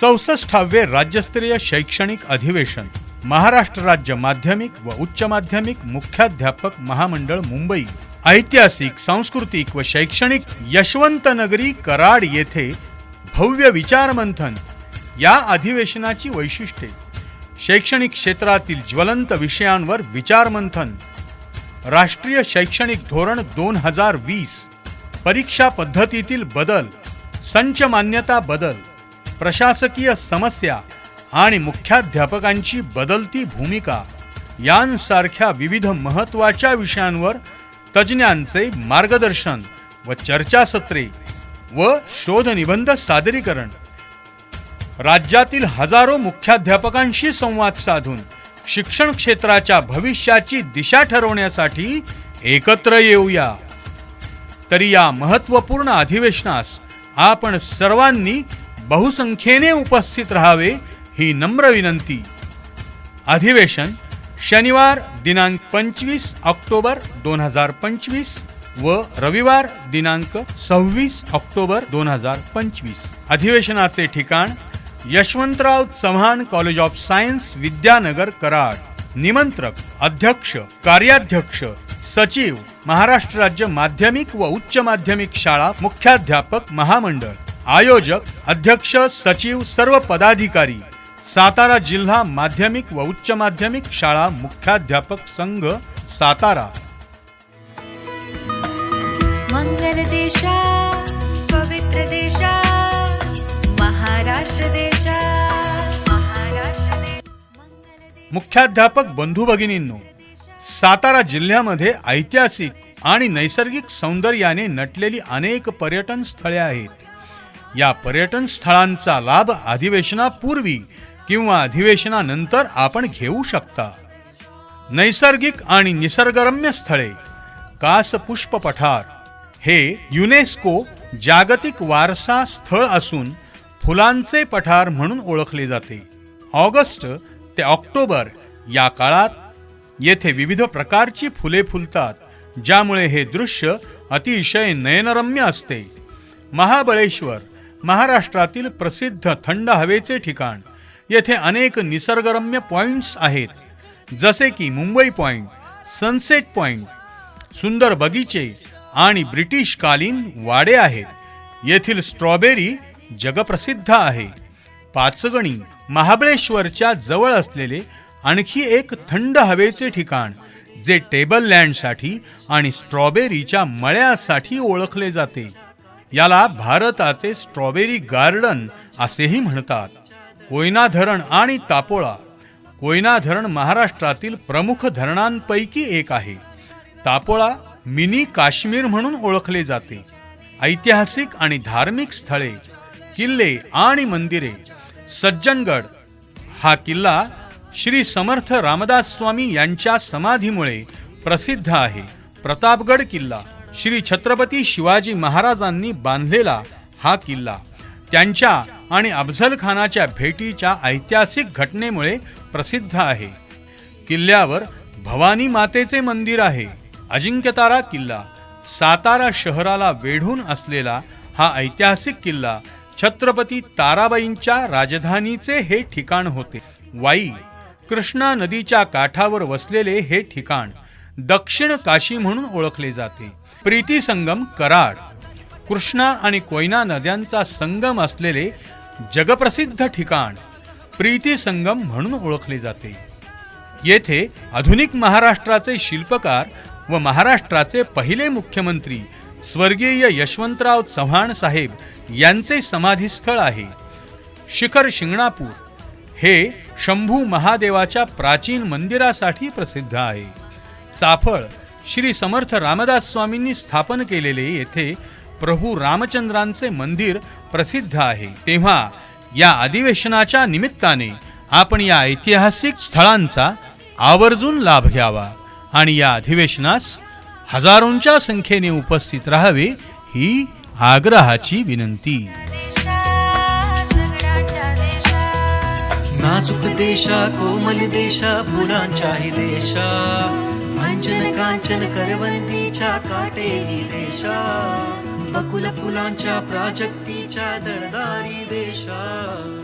चौसष्टावे राज्यस्तरीय शैक्षणिक अधिवेशन. महाराष्ट्र राज्य माध्यमिक व उच्च माध्यमिक मुख्याध्यापक महामंडळ मुंबई. ऐतिहासिक सांस्कृतिक व शैक्षणिक यशवंतनगरी कराड येथे भव्य विचारमंथन. या अधिवेशनाची वैशिष्ट्ये. शैक्षणिक क्षेत्रातील ज्वलंत विषयांवर विचारमंथन. राष्ट्रीय शैक्षणिक धोरण दोन हजार वीस. परीक्षा पद्धतीतील बदल. संच मान्यता बदल. प्रशासकीय समस्या आणि मुख्याध्यापकांची बदलती भूमिका यांसारख्या विविध महत्त्वाच्या विषयांवर तज्ज्ञांचे मार्गदर्शन व चर्चासत्रे व शोधनिबंध सादरीकरण. राज्यातील हजारो मुख्याध्यापकांशी संवाद साधून शिक्षण क्षेत्राच्या भविष्याची दिशा ठरवण्यासाठी एकत्र येऊया. तरी या महत्त्वपूर्ण अधिवेशनास आपण सर्वांनी बहुसंख्येने उपस्थित राहावे ही नम्र विनंती. अधिवेशन शनिवार दिनांक पंचवीस ऑक्टोबर दोन हजार पंचवीस व रविवार दिनांक सव्वीस ऑक्टोबर दोन हजार पंचवीस. अधिवेशनाचे ठिकाण Yashwantrao Chavan college of science Vidyanagar Karad. निमंत्रक अध्यक्ष कार्याध्यक्ष सचिव महाराष्ट्र राज्य माध्यमिक व उच्च माध्यमिक शाळा मुख्याध्यापक महामंडळ. आयोजक अध्यक्ष सचिव सर्व पदाधिकारी. सातारा जिल्हा माध्यमिक व उच्च माध्यमिक शाळा मुख्याध्यापक संघ सातारा. मंगल देशा पवित्र देशा महाराष्ट्र देशा महाराष्ट्र मुख्याध्यापक बंधू भगिनींनो सातारा जिल्ह्यामध्ये ऐतिहासिक आणि नैसर्गिक सौंदर्याने नटलेली अनेक पर्यटन स्थळे आहेत. या पर्यटन स्थळांचा लाभ अधिवेशनापूर्वी किंवा अधिवेशनानंतर आपण घेऊ शकता. नैसर्गिक आणि निसर्गरम्य स्थळे कास पुष्प पठार हे युनेस्को जागतिक वारसा स्थळ असून फुलांचे पठार म्हणून ओळखले जाते. ऑगस्ट ते ऑक्टोबर या काळात येथे विविध प्रकारची फुले फुलतात ज्यामुळे हे दृश्य अतिशय नयनरम्य असते. महाबळेश्वर महाराष्ट्रातील प्रसिद्ध थंड हवेचे ठिकाण. येथे अनेक निसर्गरम्य पॉइंट्स आहेत. जसे की मुंबई पॉइंट सनसेट पॉइंट सुंदर बगीचे आणि ब्रिटिशकालीन वाडे आहेत. येथील स्ट्रॉबेरी जगप्रसिद्ध आहे. पाचगणी महाबळेश्वरच्या जवळ असलेले आणखी एक थंड हवेचे ठिकाण जे टेबल लँडसाठी आणि स्ट्रॉबेरीच्या मळ्यासाठी ओळखले जाते. याला भारताचे स्ट्रॉबेरी गार्डन असेही म्हणतात. कोयना धरण आणि तापोळा. कोयना धरण महाराष्ट्रातील प्रमुख धरणांपैकी एक आहे. तापोळा मिनी काश्मीर म्हणून ओळखले जाते. ऐतिहासिक आणि धार्मिक स्थळे किल्ले आणि मंदिरे. सज्जनगड हा किल्ला श्री समर्थ रामदास स्वामी यांच्या समाधीमुळे प्रसिद्ध आहे. प्रतापगड किल्ला. श्री छत्रपती शिवाजी महाराजांनी बांधलेला हा किल्ला. त्यांच्या आणि अफझल खानाच्या भेटीच्या ऐतिहासिक घटनेमुळे प्रसिद्ध आहे. किल्ल्यावर भवानी मातेचे मंदिर आहे. अजिंक्यतारा किल्ला सातारा शहराला वेढून असलेला हा ऐतिहासिक किल्ला छत्रपती ताराबाईंच्या राजधानीचे हे ठिकाण होते. वाई कृष्णा नदीच्या काठावर वसलेले हे ठिकाण. दक्षिण काशी म्हणून ओळखले जाते. प्रीती संगम कराड. कृष्णा आणि कोयना नद्यांचा संगम असलेले जगप्रसिद्ध ठिकाण प्रीती संगम म्हणून ओळखले जाते. येथे आधुनिक महाराष्ट्राचे शिल्पकार व महाराष्ट्राचे पहिले मुख्यमंत्री स्वर्गीय यशवंतराव चव्हाण साहेब यांचे समाधीस्थळ आहे. शिखर शिंगणापूर हे शंभू महादेवाच्या प्राचीन मंदिरासाठी प्रसिद्ध आहे. चाफळ श्री समर्थ रामदास स्वामींनी स्थापन केलेले येथे प्रभू रामचंद्रांचे मंदिर प्रसिद्ध आहे. तेव्हा या अधिवेशनाच्या निमित्ताने आपण या ऐतिहासिक स्थळांचा आवर्जून लाभ घ्यावा आणि या अधिवेशनास हजारोंच्या संख्येने उपस्थित राहावे ही आग्रहाची विनंती. देशा देशा देशा कोमल देशा फुलांच्याही देशा. अंजन कांचन करवंतीच्या काटेरी देशा. बकुल फुलांच्या प्राजक्तीच्या दळदारी देशा.